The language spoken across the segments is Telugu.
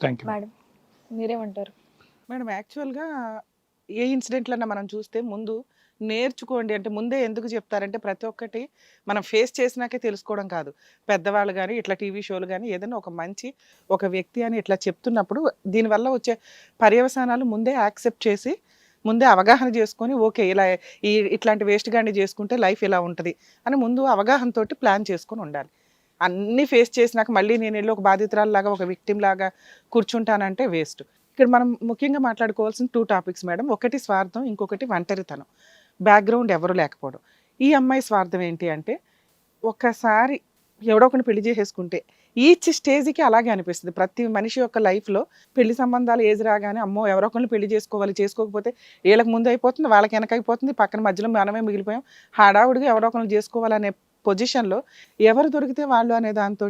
థ్యాంక్ యూ మేడం మీరేమంటారు? మేడం యాక్చువల్గా ఏ ఇన్సిడెంట్లన్నా మనం చూస్తే ముందు నేర్చుకోండి అంటే ముందే ఎందుకు చెప్తారంటే ప్రతి ఒక్కటి మనం ఫేస్ చేసినాకే తెలుసుకోవడం కాదు. పెద్దవాళ్ళు కానీ ఇట్లా టీవీ షోలు కానీ ఏదైనా ఒక మంచి ఒక వ్యక్తి అని ఇట్లా చెప్తున్నప్పుడు దీనివల్ల వచ్చే పర్యవసానాలు ముందే యాక్సెప్ట్ చేసి ముందే అవగాహన చేసుకొని ఓకే ఇలా ఈ ఇట్లాంటి వేస్ట్ గాండి చేసుకుంటే లైఫ్ ఇలా ఉంటుంది అని ముందు అవగాహనతోటి ప్లాన్ చేసుకొని ఉండాలి. అన్నీ ఫేస్ చేసినాక మళ్ళీ నేను వెళ్ళి ఒక బాధితురాల్లాగా ఒక విక్టిమ్ లాగా కూర్చుంటానంటే వేస్ట్. ఇక్కడ మనం ముఖ్యంగా మాట్లాడుకోవాల్సిన టూ టాపిక్స్ మేడం. ఒకటి స్వార్థం ఇంకొకటి ఒంటరితనం. బ్యాక్గ్రౌండ్ ఎవరు లేకపోవడం. ఈ అమ్మాయి స్వార్థం ఏంటి అంటే ఒక్కసారి ఎవడో ఒకరిని పెళ్ళి చేసేసుకుంటే ఈచ్ స్టేజ్కి అలాగే అనిపిస్తుంది. ప్రతి మనిషి యొక్క లైఫ్లో పెళ్ళి సంబంధాలు ఏజ్ రాగానే అమ్మో ఎవరో ఒకరిని పెళ్ళి చేసుకోవాలి చేసుకోకపోతే వీళ్ళకి ముందు అయిపోతుంది వాళ్ళకి వెనక అయిపోతుంది పక్కన మధ్యలో మనమే మిగిలిపోయాం. హడావుడిగా ఎవరో ఒకరిని చేసుకోవాలనే పొజిషన్లో ఎవరు దొరికితే వాళ్ళు అనే దాంతో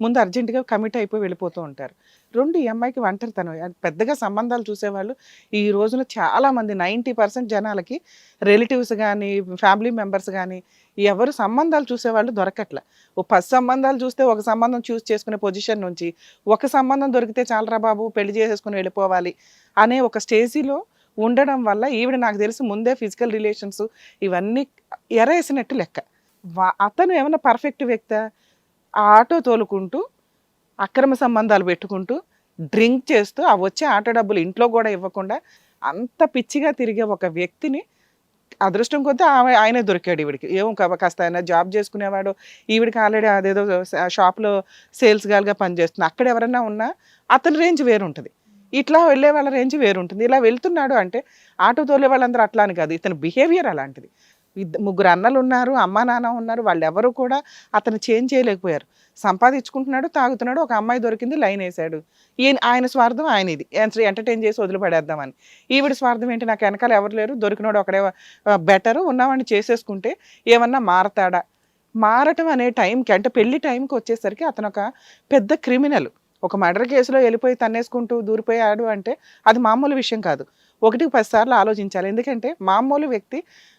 ముందు అర్జెంటుగా కమిట్ అయిపోయి వెళ్ళిపోతూ ఉంటారు. రెండు ఈ అమ్మాయికి ఒంటరితనం. పెద్దగా సంబంధాలు చూసేవాళ్ళు ఈ రోజున చాలామంది నైంటీ పర్సెంట్ జనాలకి రిలేటివ్స్ కానీ ఫ్యామిలీ మెంబర్స్ కానీ ఎవరు సంబంధాలు చూసేవాళ్ళు దొరకట్ల. ఓ పది సంబంధాలు చూస్తే ఒక సంబంధం చూస్ చేసుకునే పొజిషన్ నుంచి ఒక సంబంధం దొరికితే చాలరా బాబు పెళ్ళి చేసేసుకుని వెళ్ళిపోవాలి అనే ఒక స్టేజీలో ఉండడం వల్ల ఈవిడ నాకు తెలిసి ముందే ఫిజికల్ రిలేషన్స్ ఇవన్నీ ఎరేసినట్టు లెక్క. అతను ఏమైనా పర్ఫెక్ట్ వ్యక్త? ఆ ఆటో తోలుకుంటూ అక్రమ సంబంధాలు పెట్టుకుంటూ డ్రింక్ చేస్తూ ఆ వచ్చే ఆటో డబ్బులు ఇంట్లో కూడా ఇవ్వకుండా అంత పిచ్చిగా తిరిగే ఒక వ్యక్తిని అదృష్టం కొద్దీ ఆమె ఆయనే దొరికాడు ఈవిడికి. ఏమో కాస్త ఆయన జాబ్ చేసుకునేవాడు ఈవిడికి ఆల్రెడీ అదేదో షాప్లో సేల్స్ గాల్గా పనిచేస్తుంది. అక్కడ ఎవరైనా ఉన్నా అతని రేంజ్ వేరుంటుంది. ఇట్లా వెళ్ళే వాళ్ళ రేంజ్ వేరుంటుంది. ఇలా వెళ్తున్నాడు అంటే ఆటో తోలే వాళ్ళందరూ అట్లా అని కాదు. ఇతని బిహేవియర్ అలాంటిది. ముగ్గురు అన్నలు ఉన్నారు అమ్మా నాన్న ఉన్నారు వాళ్ళు ఎవరు కూడా అతను చేంజ్ చేయలేకపోయారు. సంపాదించుకుంటున్నాడు తాగుతున్నాడు ఒక అమ్మాయి దొరికింది లైన్ వేసాడు. ఈయన ఆయన స్వార్థం ఆయన ఇది ఎంటర్టైన్ చేసి వదిలిపడేద్దామని. ఈవిడ స్వార్థం ఏంటి? నాకు వెనకాల ఎవరు లేరు దొరికినాడు ఒకడే బెటరు ఉన్నవాడిని చేసేసుకుంటే ఏమన్నా మారతాడా? మారటం అనే టైంకి అంటే పెళ్ళి టైంకి వచ్చేసరికి అతను ఒక పెద్ద క్రిమినల్. ఒక మర్డర్ కేసులో వెళ్ళిపోయి తన్నేసుకుంటూ దూరిపోయాడు అంటే అది మామూలు విషయం కాదు. ఒకటికి పదిసార్లు ఆలోచించాలి. ఎందుకంటే మామూలు వ్యక్తి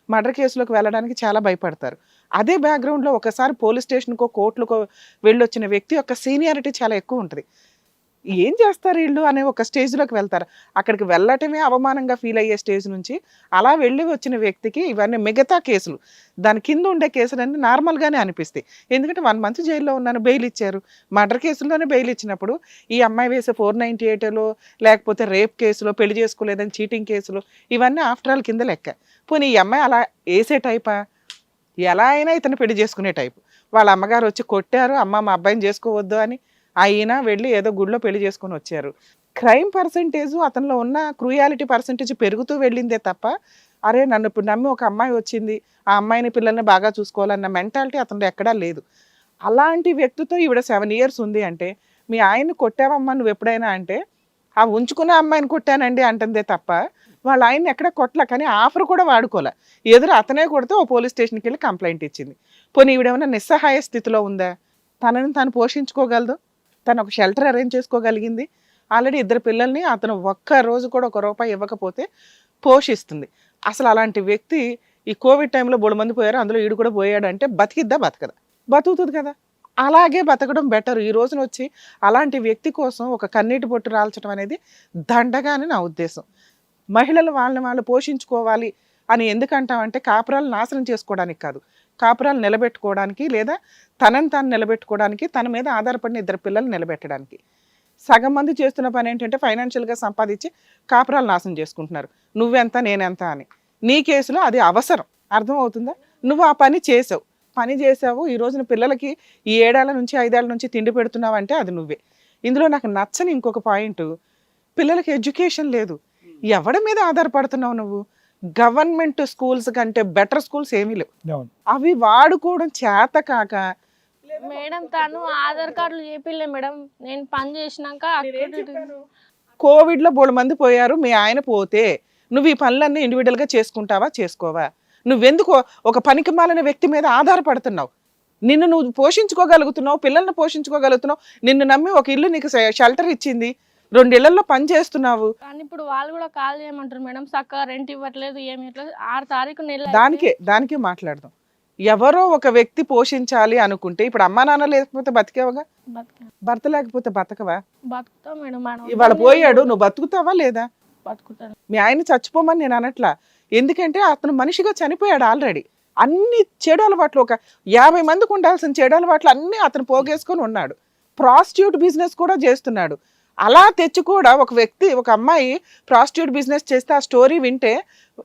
మర్డర్ కేసులోకి వెళ్ళడానికి చాలా భయపడతారు. అదే బ్యాక్గ్రౌండ్లో ఒకసారి పోలీస్ స్టేషన్కో కోర్టులకో వెళ్ళొచ్చిన వ్యక్తి యొక్క సీనియారిటీ చాలా ఎక్కువ ఉంటుంది. ఏం చేస్తారు వీళ్ళు అనే ఒక స్టేజ్లోకి వెళ్తారు. అక్కడికి వెళ్ళటమే అవమానంగా ఫీల్ అయ్యే స్టేజ్ నుంచి అలా వెళ్ళి వచ్చిన వ్యక్తికి ఇవన్నీ మిగతా కేసులు. దాని కింద ఉండే కేసులన్నీ నార్మల్గానే అనిపిస్తాయి. ఎందుకంటే వన్ మంత్ జైల్లో ఉన్నాను బెయిల్ ఇచ్చారు. మర్డర్ కేసుల్లోనే బెయిల్ ఇచ్చినప్పుడు ఈ అమ్మాయి వేసే ఫోర్ నైంటీ ఎయిట్లో లేకపోతే రేప్ కేసులో పెళ్ళి చేసుకోలేదని చీటింగ్ కేసులు ఇవన్నీ ఆఫ్టర్ ఆల్ కింద లెక్క. పోనీ ఈ అమ్మాయి అలా వేసే టైపా ఎలా అయినా ఇతను పెళ్ళి చేసుకునే టైపు వాళ్ళ అమ్మగారు వచ్చి కొట్టారు అమ్మ మా అబ్బాయిని చేసుకోవద్దు అని అయినా వెళ్ళి ఏదో గుడిలో పెళ్ళి చేసుకొని వచ్చారు. క్రైమ్ పర్సంటేజ్ అతనిలో ఉన్న క్రూయాలిటీ పర్సంటేజ్ పెరుగుతూ వెళ్ళిందే తప్ప అరే నన్ను ఇప్పుడు నమ్మి ఒక అమ్మాయి వచ్చింది ఆ అమ్మాయిని పిల్లల్ని బాగా చూసుకోవాలన్న మెంటాలిటీ అతనిలో ఎక్కడా లేదు. అలాంటి వ్యక్తితో ఈవిడ సెవెన్ ఇయర్స్ ఉంది అంటే మీ ఆయన్ని కొట్టావమ్మా నువ్వు ఎప్పుడైనా అంటే ఆ ఉంచుకున్న అమ్మాయిని కొట్టానండి అంటుందే తప్ప వాళ్ళ ఆయన్ని ఎక్కడ కొట్టలే కానీ ఆఫర్ కూడా వాడుకోలే. ఎదురు అతనే కొడితే ఓ పోలీస్ స్టేషన్కి వెళ్ళి కంప్లైంట్ ఇచ్చింది. పోనీ ఈవిడేమైనా నిస్సహాయ స్థితిలో ఉందా? తనని తాను పోషించుకోగలదు? తను ఒక షెల్టర్ అరేంజ్ చేసుకోగలిగింది. ఆల్రెడీ ఇద్దరు పిల్లల్ని అతను ఒక్క రోజు కూడా ఒక రూపాయి ఇవ్వకపోతే పోషిస్తుంది. అసలు అలాంటి వ్యక్తి ఈ కోవిడ్ టైంలో బోడు మంది పోయారు అందులో ఈడు కూడా పోయాడు అంటే బతికిద్దా బతకదా? బతుకుతుంది కదా. అలాగే బతకడం బెటర్ ఈ రోజున వచ్చి అలాంటి వ్యక్తి కోసం ఒక కన్నీటి బొట్టు రాల్చడం అనేది దండగా అని నా ఉద్దేశం. మహిళలు వాళ్ళని వాళ్ళు పోషించుకోవాలి అని ఎందుకంటామంటే కాపురాలు నాశనం చేసుకోవడానికి కాదు. కాపురాలు నిలబెట్టుకోవడానికి లేదా తనని తాను నిలబెట్టుకోవడానికి తన మీద ఆధారపడిన ఇద్దరు పిల్లలు నిలబెట్టడానికి. సగం మంది చేస్తున్న పని ఏంటంటే ఫైనాన్షియల్గా సంపాదించి కాపురాలు నాశనం చేసుకుంటున్నారు. నువ్వెంత నేనెంత అని. నీ కేసులో అది అవసరం. అర్థం అవుతుందా నువ్వు ఆ పని చేసావు. పని చేసావు. ఈ రోజున పిల్లలకి ఈ ఏడేళ్ళ నుంచి ఐదేళ్ళ నుంచి తిండి పెడుతున్నావు అంటే అది నువ్వే. ఇందులో నాకు నచ్చని ఇంకొక పాయింట్ పిల్లలకి ఎడ్యుకేషన్ లేదు. ఎవడి మీద ఆధారపడుతున్నావు నువ్వు? గవర్నమెంట్ స్కూల్స్ కంటే బెటర్ స్కూల్స్ ఏమీ లేవు. అవి వాడుకోవడం చేత కాక మేడం తను ఆధార్ కార్డులు చేపిల్లే మేడం. నేను పని చేసినాక కోవిడ్లో బోడు మంది పోయారు. మీ ఆయన పోతే నువ్వు ఈ పనులన్నీ ఇండివిడువల్గా చేసుకుంటావా చేసుకోవా? నువ్వెందుకు ఒక పనికి మాలిన వ్యక్తి మీద ఆధారపడుతున్నావు. నిన్ను నువ్వు పోషించుకోగలుగుతున్నావు పిల్లల్ని పోషించుకోగలుగుతున్నావు. నిన్ను నమ్మి ఒక ఇల్లు నీకు షెల్టర్ ఇచ్చింది. రెండిళ్ళలో పని చేస్తున్నావు. కానీ ఇప్పుడు వాళ్ళు కూడా కాల్ చేయమంటారు మేడం చక్కగా రెంట్ ఇవ్వట్లేదు ఏమి ఇవ్వట్లేదు. ఆరు తారీఖు నెల దానికే దానికే మాట్లాడదాం. ఎవరో ఒక వ్యక్తి పోషించాలి అనుకుంటే ఇప్పుడు అమ్మా నాన్న లేకపోతే బతికేవగా? బతుక. భర్త లేకపోతే బతకవా? బతుకుతా మేడం ఇవాళ పోయాడు నువ్వు బతుకుతావా లేదా? బతుకుతాను. మీ ఆయన చచ్చిపోమని నేను అనట్లా. ఎందుకంటే అతను మనిషిగా చనిపోయాడు ఆల్రెడీ. అన్ని చెడు అలవాట్లు ఒక యాభై మందికి ఉండాల్సిన చెడు అలవాట్లు అన్ని అతను పోగేసుకొని ఉన్నాడు. ప్రాస్టిట్యూట్ బిజినెస్ కూడా చేస్తున్నాడు. అలా తెచ్చి కూడా ఒక వ్యక్తి ఒక అమ్మాయి ప్రాస్టిట్యూట్ బిజినెస్ చేస్తే ఆ స్టోరీ వింటే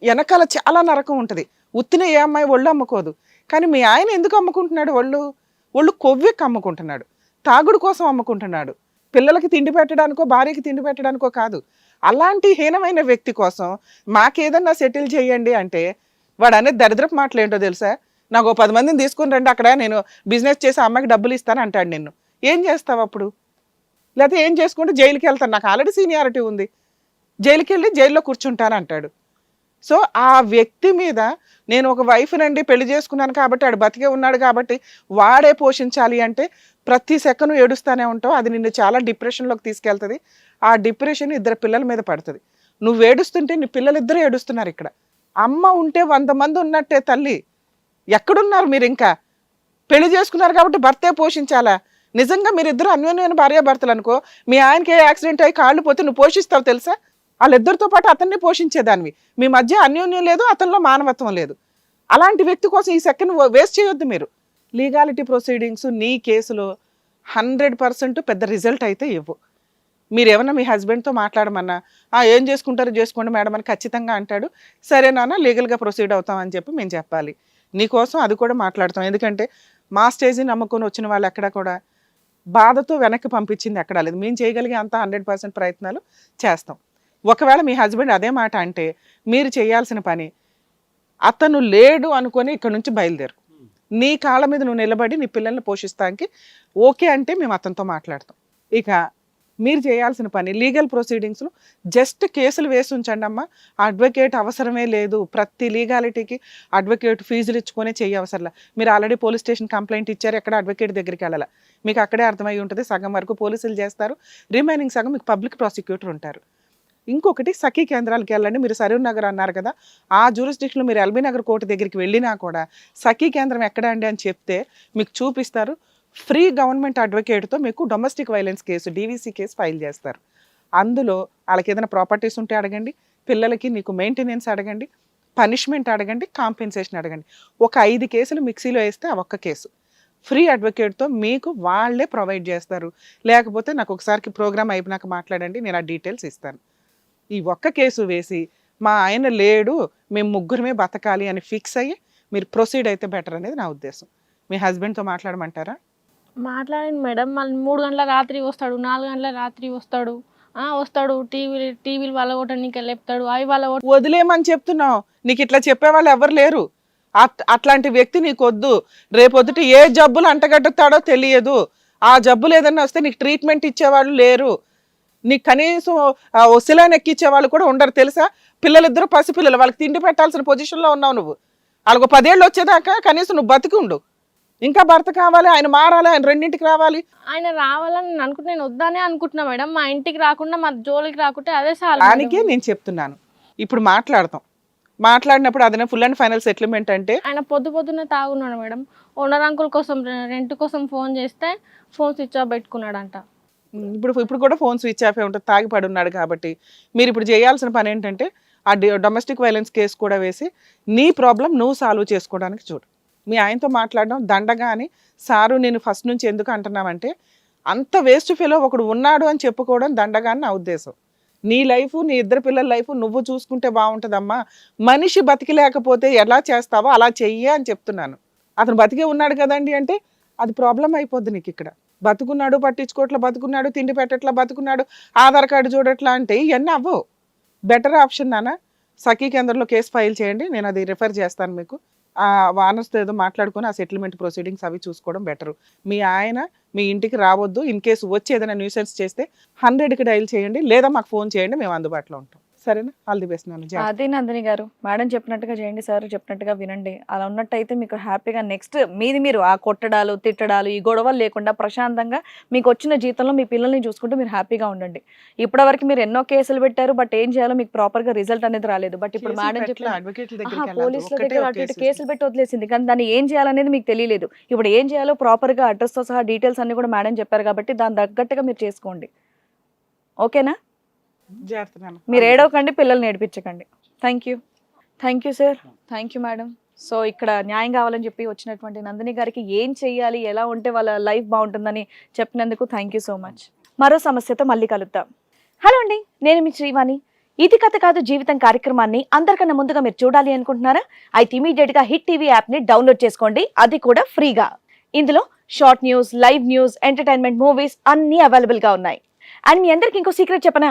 వెనకాల చాలా నరకం ఉంటుంది. ఉత్తిన ఏ అమ్మాయి ఒళ్ళు అమ్ముకోదు. కానీ మీ ఆయన ఎందుకు అమ్ముకుంటున్నాడు ఒళ్ళు? ఒళ్ళు కొవ్వెక్కి అమ్ముకుంటున్నాడు. తాగుడు కోసం అమ్ముకుంటున్నాడు. పిల్లలకి తిండి పెట్టడానికో భార్యకి తిండి పెట్టడానికో కాదు. అలాంటి హీనమైన వ్యక్తి కోసం మాకేదన్నా సెటిల్ చేయండి అంటే వాడు అనేది దరిద్రపు మాటలు ఏంటో తెలుసా? నాకు పది మందిని తీసుకుని రండి అక్కడ నేను బిజినెస్ చేసి అమ్మాయికి డబ్బులు ఇస్తాను అంటాడు నిన్ను. ఏం చేస్తావు అప్పుడు? లేకపోతే ఏం చేసుకుంటే జైలుకి వెళ్తాను. నాకు ఆల్రెడీ సీనియారిటీ ఉంది. జైలుకి వెళ్ళి జైల్లో కూర్చుంటాను అంటాడు. సో ఆ వ్యక్తి మీద నేను ఒక వైఫ్ నండి పెళ్ళి చేసుకున్నాను కాబట్టి ఆడు బతికే ఉన్నాడు కాబట్టి వాడే పోషించాలి అంటే ప్రతి సెకను ఏడుస్తానే ఉంటావు. అది నిన్ను చాలా డిప్రెషన్లోకి తీసుకెళ్తుంది. ఆ డిప్రెషన్ ఇద్దరు పిల్లల మీద పడుతుంది. నువ్వు ఏడుస్తుంటే నీ పిల్లలిద్దరూ ఏడుస్తున్నారు ఇక్కడ. అమ్మ ఉంటే వంద మంది ఉన్నట్టే తల్లి. ఎక్కడున్నారు మీరు ఇంకా పెళ్ళి చేసుకున్నారు కాబట్టి భర్తే పోషించాలా? నిజంగా మీరిద్దరు అన్యోన్యమైన భార్యాభర్తలు అనుకో మీ ఆయనకి ఏ యాక్సిడెంట్ అయ్యి కాళ్ళు పోతే నువ్వు పోషిస్తావు తెలుసా? వాళ్ళిద్దరితో పాటు అతన్ని పోషించేదానివి. మీ మధ్య అన్యోన్యం లేదు అతనిలో మానవత్వం లేదు. అలాంటి వ్యక్తి కోసం ఈ సెకండ్ వేస్ట్ చేయొద్దు మీరు. లీగాలిటీ ప్రొసీడింగ్స్ నీ కేసులో హండ్రెడ్ పర్సెంట్ పెద్ద రిజల్ట్ అయితే ఇవ్వు. మీరు ఏమన్నా మీ హస్బెండ్తో మాట్లాడమన్నా "ఆ, ఏం చేసుకుంటారో చేసుకోండి మేడం అని ఖచ్చితంగా అంటాడు. సరే నాన్న లీగల్గా ప్రొసీడ్ అవుతామని చెప్పి మేము చెప్పాలి. నీకోసం అది కూడా మాట్లాడతాం. ఎందుకంటే మా స్టేజ్ని నమ్ముకొని వచ్చిన వాళ్ళు ఎక్కడ కూడా బాధతో వెనక్కి పంపించింది ఎక్కడా లేదు. మేము చేయగలిగే అంత హండ్రెడ్ పర్సెంట్ ప్రయత్నాలు చేస్తాం. ఒకవేళ మీ హస్బెండ్ అదే మాట అంటే మీరు చేయాల్సిన పని అతను లేడు అనుకొని ఇక్కడ నుంచి బయలుదేరు. నీ కాళ్ళ మీద నువ్వు నిలబడి నీ పిల్లల్ని పోషిస్తానికి ఓకే అంటే మేము అతనితో మాట్లాడతాం. ఇక మీరు చేయాల్సిన పని లీగల్ ప్రొసీడింగ్స్లో జస్ట్ కేసులు వేసి ఉంచండి అమ్మ. అడ్వకేట్ అవసరమే లేదు. ప్రతి లీగాలిటీకి అడ్వకేట్ ఫీజులు ఇచ్చుకొని చేయవసరలా అవసరంలా. మీరు ఆల్రెడీ పోలీస్ స్టేషన్ కంప్లైంట్ ఇచ్చారు ఎక్కడ అడ్వకేట్ దగ్గరికి వెళ్ళాలి? మీకు అక్కడే అర్థమై ఉంటుంది సగం వరకు పోలీసులు చేస్తారు. రిమైనింగ్ సగం మీకు పబ్లిక్ ప్రాసిక్యూటర్ ఉంటారు. ఇంకొకటి సఖీ కేంద్రాలకు వెళ్ళండి. మీరు సరూర్ నగర్ అన్నారు కదా ఆ జ్యూరిస్డిక్షన్లో మీరు ఎల్బీ నగర్ కోర్టు దగ్గరికి వెళ్ళినా కూడా సఖీ కేంద్రం ఎక్కడ అండి అని చెప్తే మీకు చూపిస్తారు. ఫ్రీ గవర్నమెంట్ అడ్వకేట్తో మీకు domestic violence case DVC case file చేస్తారు. అందులో వాళ్ళకి ఏదైనా ప్రాపర్టీస్ ఉంటే అడగండి పిల్లలకి నీకు మెయింటెనెన్స్ అడగండి పనిష్మెంట్ అడగండి కాంపెన్సేషన్ అడగండి. ఒక ఐదు కేసులు మిక్సీలో వేస్తే ఆ ఒక్క కేసు. ఫ్రీ అడ్వకేట్తో మీకు వాళ్ళే ప్రొవైడ్ చేస్తారు. లేకపోతే నాకు ఒకసారికి ప్రోగ్రామ్ అయిపోయినాక మాట్లాడండి నేను ఆ డీటెయిల్స్ ఇస్తాను. ఈ ఒక్క కేసు వేసి మా ఆయన లేడు మేము ముగ్గురమే బతకాలి అని ఫిక్స్ అయ్యి మీరు ప్రొసీడ్ అయితే బెటర్ అనేది నా ఉద్దేశం. మీ హస్బెండ్తో మాట్లాడమంటారా? మాట్లాడండి మేడం. మళ్ళీ మూడు గంటల రాత్రి వస్తాడు నాలుగు గంటల రాత్రి వస్తాడు. వస్తాడు టీవీ టీవీలు వాళ్ళ కొట్టడానికి లేపుతాడు అవి వాళ్ళ ఓట. వదిలేమని చెప్తున్నావు. నీకు ఇట్లా చెప్పేవాళ్ళు ఎవరు లేరు. అట్లాంటి వ్యక్తి నీకు వద్దు. రేపొద్దుట ఏ జబ్బులు అంటగట్టుతాడో తెలియదు. ఆ జబ్బులు ఏదైనా వస్తే నీకు ట్రీట్మెంట్ ఇచ్చేవాళ్ళు లేరు. నీకు కనీసం ఒసిలాన్ ఎక్కిచ్చేవాళ్ళు కూడా ఉండరు తెలుసా? పిల్లలిద్దరూ పసిపిల్లలు. వాళ్ళకి తిండి పెట్టాల్సిన పొజిషన్లో ఉన్నావు నువ్వు. వాళ్ళకు పదేళ్ళు వచ్చేదాకా కనీసం నువ్వు బతికి ఉండు. ఇంకా భర్త కావాలి ఆయన మారాలి ఆయన రెండింటికి రావాలి. ఆయన రావాలని నేను అనుకుంటే నేను వద్దానే అనుకుంటున్నా మేడం. మా ఇంటికి రాకుండా మా జోలికి రాకుంటే అదే చాలు. దానికే నేను చెప్తున్నాను. ఇప్పుడు మాట్లాడతాం. మాట్లాడినప్పుడు అదనే ఫుల్ అండ్ ఫైనల్ సెటిల్మెంట్ అంటే? ఆయన పొద్దు పొద్దున్నే తాగున్నాడు మేడం. ఓనర్ అంకుల్ కోసం రెంట్ కోసం ఫోన్ చేస్తే ఫోన్ స్విచ్ ఆఫ్ పెట్టుకున్నాడంట. ఉమ్, ఇప్పుడు ఇప్పుడు కూడా ఫోన్ స్విచ్ ఆఫ్ ఉంటుంది తాగి పడి ఉన్నాడు కాబట్టి. మీరు ఇప్పుడు చేయాల్సిన పని ఏంటంటే ఆ డొమెస్టిక్ వైలెన్స్ కేసు కూడా వేసి నీ ప్రాబ్లం నువ్వు సాల్వ్ చేసుకోవడానికి చూడు. మీ ఆయనతో మాట్లాడడం దండగా అని సారు నేను ఫస్ట్ నుంచి ఎందుకు అంటున్నామంటే అంత వేస్ట్ ఫెలో ఒకడు ఉన్నాడు అని చెప్పుకోవడం దండగా అని నా ఉద్దేశం. నీ లైఫ్ నీ ఇద్దరు పిల్లల లైఫ్ నువ్వు చూసుకుంటే బాగుంటుందమ్మా. మనిషి బతికి లేకపోతే ఎలా చేస్తావో అలా చెయ్యి అని చెప్తున్నాను. అతను బతికే ఉన్నాడు కదండి అంటే అది ప్రాబ్లం అయిపోద్ది నీకు ఇక్కడ. బతుకున్నాడు పట్టించుకోవట్లా బతుకున్నాడు తిండి పెట్టట్లా బతుకున్నాడు ఆధార్ కార్డు చూడట్లా అంటే ఇవన్నీ అవ్వవు. బెటర్ ఆప్షన్ నానా సఖీ కేంద్రంలో కేసు ఫైల్ చేయండి నేను అది రిఫర్ చేస్తాను మీకు. ఆ వానర్స్తో ఏదో మాట్లాడుకొని ఆ సెటిల్మెంట్ ప్రొసీడింగ్స్ అవి చూసుకోవడం బెటర్. మీ ఆయన మీ ఇంటికి రావద్దు. ఇన్ కేసు వచ్చి ఏదైనా న్యూసెన్స్ చేస్తే హండ్రెడ్కి డైల్ చేయండి. లేదా మాకు ఫోన్ చేయండి. మేము అందుబాటులో ఉంటాం. సరేనా? ఆల్ ది బెస్ట్ నాన్న. జాగ్రత్త. అదే నందిని గారు. మేడం చెప్పినట్టుగా చేయండి సార్ చెప్పినట్టుగా వినండి. అలా ఉన్నట్టయితే మీకు హ్యాపీగా నెక్స్ట్ మీది మీరు ఆ కొట్టడాలు తిట్టడాలు ఈ గొడవలు లేకుండా ప్రశాంతంగా మీకు వచ్చిన జీతంలో మీ పిల్లల్ని చూసుకుంటూ మీరు హ్యాపీగా ఉండండి. ఇప్పటివరకు మీరు ఎన్నో కేసులు పెట్టారు బట్ ఏం చేయాలో మీకు ప్రాపర్గా రిజల్ట్ అనేది రాలేదు. బట్ ఇప్పుడు మేడం చెప్పిన. పోలీసుల దగ్గర అటు ఇటు కేసులు పెట్టి వదిలేసింది. కానీ దాన్ని ఏం చేయాలనేది మీకు తెలియలేదు. ఇప్పుడు ఏం చేయాలో ప్రాపర్గా అడ్రస్తో సహా డీటెయిల్స్ అన్ని కూడా మేడం చెప్పారు కాబట్టి దాని తగ్గట్టుగా మీరు చేసుకోండి. ఓకేనా. మీరు ఏడవకండి పిల్లల్ని నేర్పించకండి thank you thank you sir thank you madam so ఇక్కడ న్యాయం కావాలని చెప్పి వచ్చినటువంటి నందిని గారికి ఏం చెయ్యాలి ఎలా ఉంటే వాళ్ళ లైఫ్ బాగుంటుందని చెప్పినందుకు థ్యాంక్ యూ సో మచ్ మరో సమస్యతో మళ్ళీ కలుద్దాం. హలో అండి నేను మీ శ్రీవాణి. ఇది కథ కాదు జీవితం కార్యక్రమాన్ని అందరికన్నా ముందుగా మీరు చూడాలి అనుకుంటున్నారా? అయితే ఇమీడియట్గా హిట్ టీవీ యాప్ని డౌన్లోడ్ చేసుకోండి అది కూడా ఫ్రీగా. ఇందులో short news live news entertainment movies అన్నీ అవైలబుల్గా ఉన్నాయి. అండ్ మీ అందరికి ఇంకో సీక్రెట్ చెప్పనా?